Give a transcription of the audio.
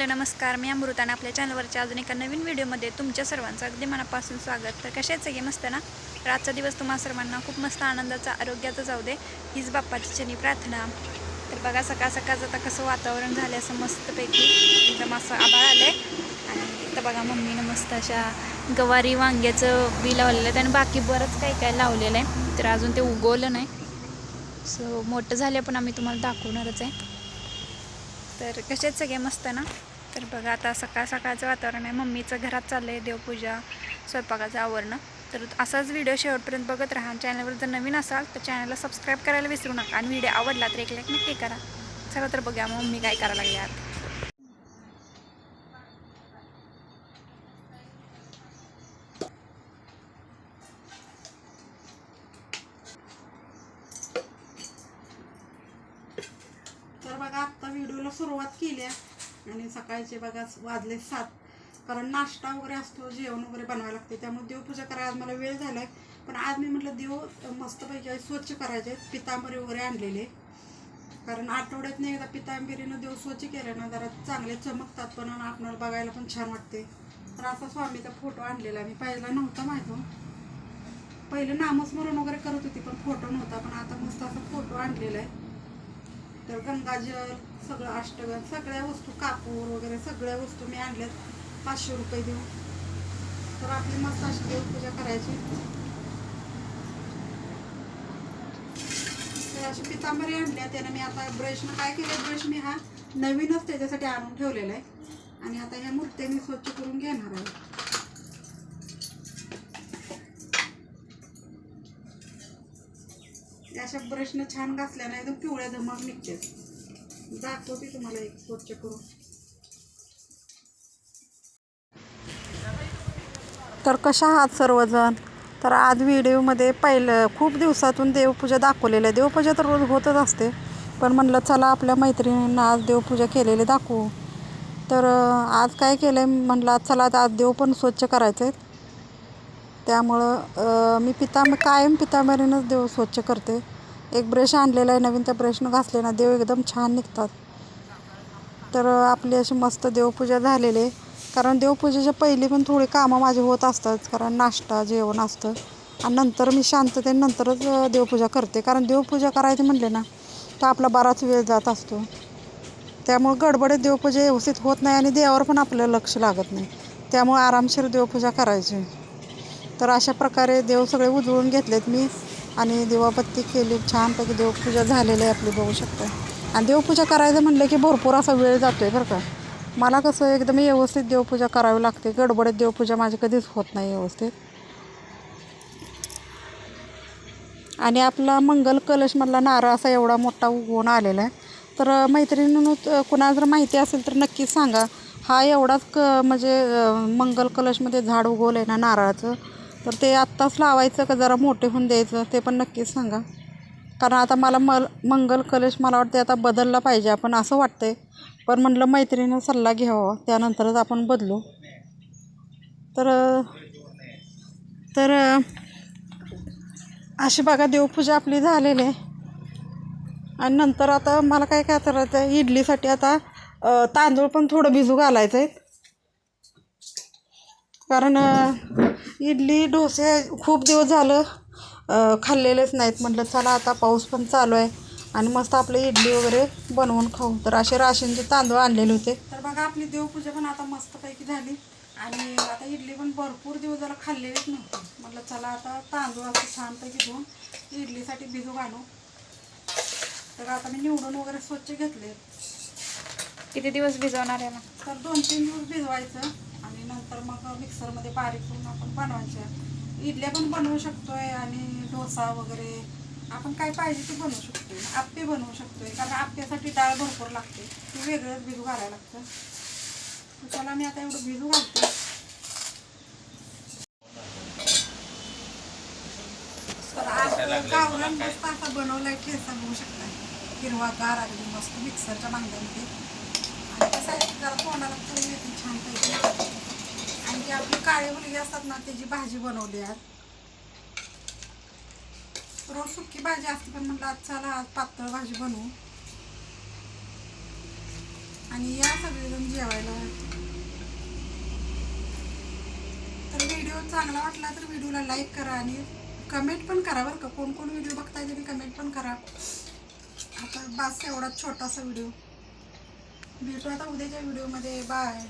Hello नमस्कार मी अमृता आणि आपल्या चॅनलवरच्या अजून एका नवीन व्हिडिओमध्ये तुमच्या सर्वांचं अगदी मनापासून स्वागत. तर कशाच सगळे? मस्त ना? तर आजचा दिवस तुम्हा सर्वांना खूप मस्त आनंदाचा आरोग्याचा जाऊ दे. हीच बाप्पाची चनी प्रार्थना. तर बघा सकाळ सकाळचं आता कसं वातावरण झालं असं मस्तपैकी. एकदम असं आभाळ आलं आहे आणि इथं बघा मम्मीनं मस्त अशा गवारी वांग्याचं बी लावलेलं आहे. आणि बाकी बरंच काही काय लावलेलं आहे. तर अजून ते उगवलं नाही. सो मोठं झालं पण आम्ही तुम्हाला दाखवणारच आहे. तर कसेच सगळे मस्त ना? तर बघा आता सकाळ सकाळचं वातावरण आहे. मम्मीचं घरात चाललं आहे देवपूजा स्वयंपाकाचं आवरणं. तर असाच व्हिडिओ शेवटपर्यंत बघत राहा. चॅनलवर जर नवीन असाल तर चॅनलला सबस्क्राईब करायला विसरू नका. आणि व्हिडिओ आवडला तर एक लाईक नक्की करा. चला तर बघा मग मम्मी काय करायला लागली आता आत्ता सुरुवात केली आहे. आणि सकाळचे बघा वाजले सात. कारण नाश्ता वगैरे असतो जेवण वगैरे बनवायला लागते. त्यामुळे देवपूजा करायला आज मला वेळ झाला आहे पण आज मी म्हटलं देव मस्तपैकी स्वच्छ करायचे. पितांबरी वगैरे आणलेले. कारण आठवड्यात नाही एकदा पितांबरीनं देव स्वच्छ केले ना जरा चांगले चमकतात पण आणि आपणाला बघायला पण छान वाटते. तर असा स्वामीचा फोटो आणलेला मी. पाहिला नव्हता माहिती हो. पहिले नामस्मरण वगैरे करत होती पण फोटो नव्हता. पण आता मस्त असा फोटो आणलेला आहे. तर गंगाजल सगळं अष्टगन सगळ्या वस्तू कापूर वगैरे सगळ्या वस्तू मी आणल्यात. पाचशे रुपये देऊन. तर आपली मस्त अशी देवपूजा करायची. तर अशी पितांबरी आणल्या. त्यानं मी आता ब्रशनं काय केलं ब्रश मी हा नवीनच त्याच्यासाठी आणून ठेवलेला आहे. आणि आता ह्या मूर्त्या मी स्वच्छ करून घेणार आहे. त्या अशा ब्रशनं छान घासल्यानं एकदम पिवळ्या धमक निघते दाखवते तुम्हाला एक स्वच्छ करून. तर कशा आहात सर्वजण? तर आज व्हिडिओमध्ये पहिलं खूप दिवसातून देवपूजा दाखवलेलं आहे. देवपूजा तर रोज होतच असते. पण म्हणलं चला आपल्या मैत्रिणींना आज देवपूजा केलेली दाखवू. तर आज काय केलं आहे म्हणलं आज चला आज देव पण स्वच्छ करायचे आहे त्यामुळं मी पिता कायम पितांबरीनंच देव स्वच्छ करते. एक ब्रश आणलेला आहे नवीन त्या ब्रशनं घासले ना देव एकदम छान निघतात. तर आपली अशी मस्त देवपूजा झालेली आहे. कारण देवपूजेच्या पहिली पण थोडी कामं माझी होत असतात कारण नाश्ता जेवण असतं. आणि नंतर मी शांततेनंतरच नंतरच देवपूजा करते. कारण देवपूजा करायची म्हणले ना तर आपला बराच वेळ जात असतो. त्यामुळे गडबडीत देवपूजा व्यवस्थित होत नाही आणि देवावर पण आपलं लक्ष लागत नाही. त्यामुळे आरामशीर देवपूजा करायची. तर अशा प्रकारे देव सगळे उजळून घेतलेत मी. आणि दिवाबत्ती केली. छानपैकी देवपूजा झालेली आहे आपली बघू शकतो. आणि देवपूजा करायचं म्हणलं की भरपूर असा वेळ जातो आहे बरं का. मला कसं एकदम व्यवस्थित देवपूजा करावी लागते. गडबडीत देवपूजा माझी कधीच होत नाही व्यवस्थित. आणि आपला मंगल कलशमधला नारळ असा एवढा मोठा उगवून आलेला आहे. तर मैत्रिणीनं कुणाला जर माहिती असेल तर नक्कीच सांगा. हा एवढाच क म्हणजे मंगल कलशमध्ये झाड उगवलं आहे ना नारळाचं. तर ते आत्ताच लावायचं का जरा मोठे होऊन द्यायचं ते पण नक्कीच सांगा. कारण आता मला मल मंगल कलश मला वाटते आता बदलला पाहिजे आपण असं वाटतंय. पण म्हटलं मैत्रिणीनं सल्ला घ्यावा त्यानंतरच आपण बदलू. तर तर अशी बघा देवपूजा आपली झालेली आहे. आणि नंतर आता मला काय काय करायचं आहे इडलीसाठी आता तांदूळ पण थोडं भिजू घालायचं आहे कारण इडली डोसे खूप दिवस झालं खाल्लेलेच नाहीत. म्हटलं चला आता पाऊस पण चालू आहे आणि मस्त आपले इडली वगैरे बनवून खाऊ. तर असे राशनचे तांदूळ आणलेले होते. तर बघा आपली देवपूजा पण आता मस्तपैकी झाली. आणि आता इडली पण भरपूर दिवस झालं खाल्लेलीच नव्हती. म्हटलं चला आता तांदूळ असं छानपैकी धुवून इडलीसाठी भिजू घालू. तर आता मी निवडून वगैरे स्वच्छ घेतले. किती दिवस भिजवणार आहे ना तर दोन तीन दिवस भिजवायचं. नंतर मग मिक्सरमध्ये बारीक करून आपण बनवायच्या इडल्या पण बनवू शकतोय आणि डोसा वगैरे. आपण काय पाहिजे ते बनवू शकतोय. आप्पे बनवू शकतोय. कारण आप्प्यासाठी डाळ भरपूर लागते. ते वेगळंच भिजू घालायला लागतं. तर त्याला मी आता एवढं भिजू घालते. तर गावरान मस्त असा बनवलाय ठेचा बघू शकता. हिरवागार अगदी मस्त मिक्सरच्या भांड्यामध्ये. आणि कसं आहे जरा तोंडाला चव येते छानपैकी आणि ही आपली काळे मुलगी असतात ना त्याची भाजी बनवली आज. रोज सुकी भाजी असते पण म्हटलं आज चला आज पातळ भाजी बनवू. आणि या सगळेजण जेवायला. तर व्हिडिओ चांगला वाटला तर व्हिडिओला लाईक करा आणि कमेंट पण करा बरं का. कोण कोण व्हिडिओ बघताय तुम्ही कमेंट पण करा. आता बास एवढा छोटासा व्हिडिओ. भेटू आता उद्याच्या व्हिडिओमध्ये. बाय.